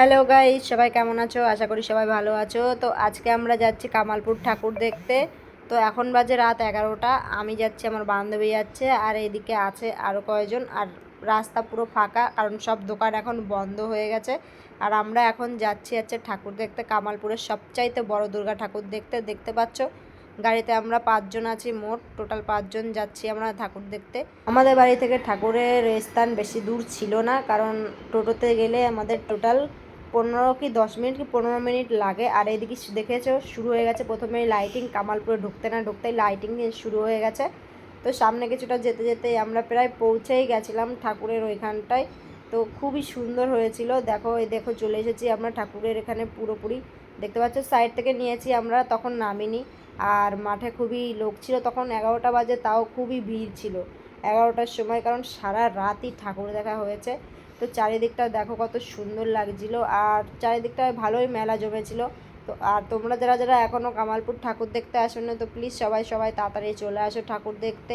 Hello guys সবাই কেমন আছো? আশা করি সবাই ভালো আছো। তো আজকে আমরা যাচ্ছি কামালপুর ঠাকুর দেখতে। তো এখন বাজে রাত এগারোটা। আমি যাচ্ছি, আমার বান্ধবী যাচ্ছে, আর এদিকে আছে আরও কয়েকজন। আর রাস্তা পুরো ফাঁকা, কারণ সব দোকান এখন বন্ধ হয়ে গেছে। আর আমরা এখন যাচ্ছি হচ্ছে ঠাকুর দেখতে, কামালপুরের সবচাইতে বড় দুর্গা ঠাকুর দেখতে। দেখতে পাচ্ছ? গাড়িতে আমরা পাঁচজন আছি মোট। টোটাল পাঁচজন যাচ্ছি আমরা ঠাকুর দেখতে। আমাদের বাড়ি থেকে ঠাকুরের স্থান বেশি দূর ছিল না, কারণ টোটোতে গেলে আমাদের টোটাল পনেরো কি দশ মিনিট কি পনেরো মিনিট লাগে। আর এদিকে দেখেছ, শুরু হয়ে গেছে প্রথমে লাইটিং কামালপুরে ঢুকতে না ঢুকতেই লাইটিং শুরু হয়ে গেছে। তো সামনে কিছুটা যেতে যেতে আমরা প্রায় পৌঁছেই গেছিলাম ঠাকুরের ওইখানটায়। তো খুবই সুন্দর হয়েছিল। দেখো, এই দেখো, চলে এসেছি আমরা ঠাকুরের এখানে পুরোপুরি। দেখতে পাচ্ছ সাইড থেকে নিয়েছি আমরা, তখন নামিনি। আর মাঠে খুবই লোক ছিল, তখন এগারোটা বাজে, তাও খুবই ভিড় ছিল। এগারোটার সময়, কারণ সারা রাতই ঠাকুর দেখা হয়েছে। তো চারিদিকটা দেখো কত সুন্দর লাগছিল আর চারিদিকটায় ভালোই মেলা জমেছিল। তো আর তোমরা যারা যারা এখনও কামালপুর ঠাকুর দেখতে আসো না তো প্লিজ সবাই সবাই তাড়াতাড়ি চলে আসো ঠাকুর দেখতে।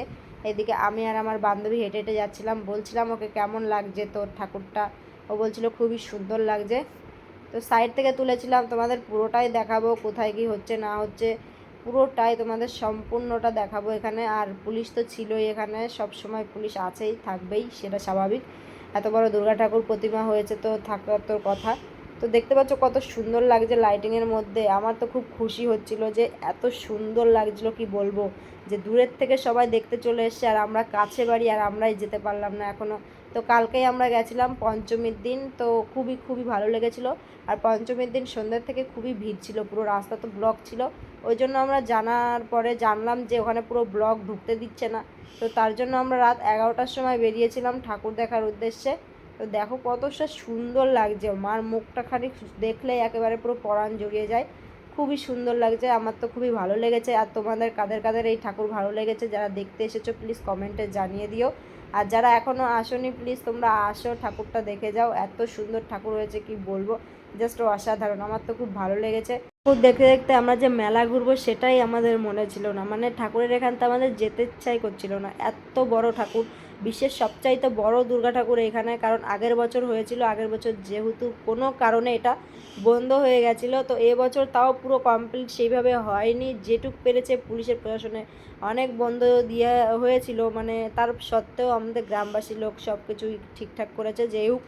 এদিকে আমি আর আমার বান্ধবী হেঁটে হেঁটে যাচ্ছিলাম, বলছিলাম ওকে কেমন লাগছে তোর ঠাকুরটা? ও বলছিল খুবই সুন্দর লাগছে। তো সাইড থেকে তুলেছিলাম, তোমাদের পুরোটাই দেখাবো, কোথায় কি হচ্ছে না হচ্ছে। পুরোটাই তোমাদের সম্পূর্ণটা দেখাবো এখানে। আর পুলিশ তো ছিলই এখানে সব সময় পুলিশ আছেই, থাকবেই, সেটা স্বাভাবিক। এত বড় দুর্গা ঠাকুর প্রতিমা হয়েছে তো থাকার তোর কথা। তো দেখতে পাচ্ছ কত সুন্দর লাগছে লাইটিংয়ের মধ্যে। আমার তো খুব খুশি হচ্ছিল যে এত সুন্দর লাগছিল, কি বলব? যে দূরের থেকে সবাই দেখতে চলে এসছে, আর আমরা কাছে বাড়ি আর আমরাই যেতে পারলাম না এখনও তো কালকেই আমরা গেছিলাম পঞ্চমীর দিন, তো খুবই খুবই ভালো লেগেছিলো। আর পঞ্চমীর দিন সন্ধ্যের থেকে খুবই ভিড় ছিল, পুরো রাস্তা তো ব্লক ছিল। ওই জন্য আমরা জানার পরে জানলাম যে ওখানে পুরো ব্লক ঢুকতে দিচ্ছে না। তো তার জন্য আমরা রাত এগারোটার সময় বেরিয়েছিলাম ঠাকুর দেখার উদ্দেশ্যে। তো দেখো কতটা সুন্দর লাগছে। মার মুখটা খালি দেখলেই একেবারে পুরো পরাণ জড়িয়ে যায়। খুবই সুন্দর লাগছে। আমার তো খুবই ভালো লেগেছে। আর তোমাদের কাদের কাদের এই ঠাকুর ভালো লেগেছে যারা দেখতে এসেছ প্লিজ কমেন্টে জানিয়ে দিও। আর যারা এখনও আসোনি প্লিজ তোমরা আসো, ঠাকুরটা দেখে যাও। এত সুন্দর ঠাকুর হয়েছে, কি বলব? জাস্ট অসাধারণ। আমার তো খুব ভালো লেগেছে। দেখতে দেখতে আমরা যে মেলা ঘুরবো সেটাই আমাদের মনে ছিল না। মানে ঠাকুরের এখানটা আমাদের যেতে ইচ্ছাই করছিল না। এত বড় ঠাকুর, বিশ্বের সবচাইতে বড় দুর্গা ঠাকুর এখানে। কারণ আগের বছর হয়েছিল, আগের বছর যেহেতু কোনো কারণে এটা বন্ধ হয়ে গেছিল, তো এবছর তাও পুরো কমপ্লিট সেইভাবে হয়নি। যেটুক পেরেছে পুলিশের প্রশাসনে অনেক বন্ধ দিয়ে হয়েছিল। মানে তার সত্ত্বেও আমাদের গ্রামবাসী লোক সব কিছুই ঠিকঠাক করেছে। যেই হোক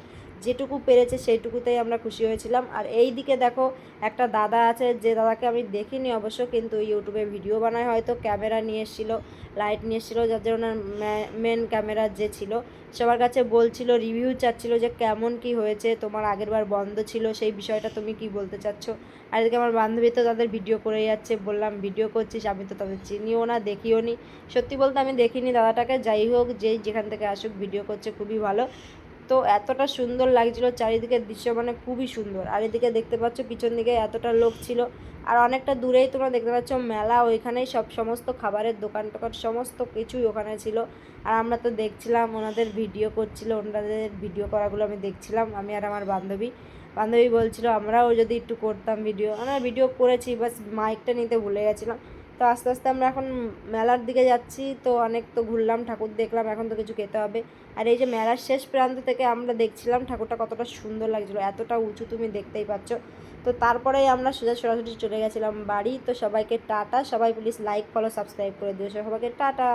যেটুকু পেরেছে সেইটুকুতেই আমরা খুশি হয়েছিলাম। আর এই দিকে দেখো, একটা দাদা আছে, যে দাদাকে আমি দেখিনি অবশ্য, কিন্তু ইউটিউবে ভিডিও বানায়, হয়তো ক্যামেরা নিয়ে এসেছিল, লাইট নিয়ে এসেছিল, যার জন্য মেন ক্যামেরা যে ছিল। সবার কাছে বলছিল রিভিউ চাচ্ছিল যে কেমন কি হয়েছে, তোমার আগের বার বন্ধ ছিল, সেই বিষয়টা তুমি কি বলতে চাচ্ছ? আর এদিকে আমার বান্ধবী তো তাদের ভিডিও করে যাচ্ছে, বললাম ভিডিও করছিস? আমি তো তাদের চিনিও না, দেখিও নি। সত্যি বলতে আমি দেখিনি দাদাটাকে, যাই হোক, যেই যেখান থেকে আসুক ভিডিও করছে, খুবই ভালো। তো এতটা সুন্দর লাগছিল, চারিদিকের দৃশ্য মানে খুবই সুন্দর। আর এদিকে দেখতে পাচ্ছ পিছন দিকে এতটা লোক ছিল। আর অনেকটা দূরেই তোমরা দেখতে পাচ্ছ মেলা, ওইখানেই সব সমস্ত খাবারের দোকান টোকান, সমস্ত কিছুই ওখানে ছিল। আর আমরা তো দেখছিলাম ওনাদের ভিডিও করছিল, ওনাদের ভিডিও করাগুলো আমি দেখছিলাম, আমি আর আমার বান্ধবী। বান্ধবী বলছিল, আমরাও যদি একটু করতাম ভিডিও আমরা ভিডিও করেছি, বাস মাইকটা নিতে ভুলে গেছিলাম। তো আস্তে আস্তে আমরা এখন মেলার দিকে যাচ্ছি, তো অনেক তো ঘুরলাম, ঠাকুর দেখলাম, এখন তো কিছু খেতে হবে। আর এই যে মেলার শেষ প্রান্ত থেকে আমরা দেখছিলাম ঠাকুরটা কতটা সুন্দর লাগছিল, এতটা উঁচু তুমি দেখতেই পাচ্ছ। তো তারপরেই আমরা সোজা সরাসরি চলে গেছিলাম বাড়ি, তো সবাইকে টাটা, সবাই প্লিজ লাইক ফলো সাবস্ক্রাইব করে দিও, সবাইকে টাটা।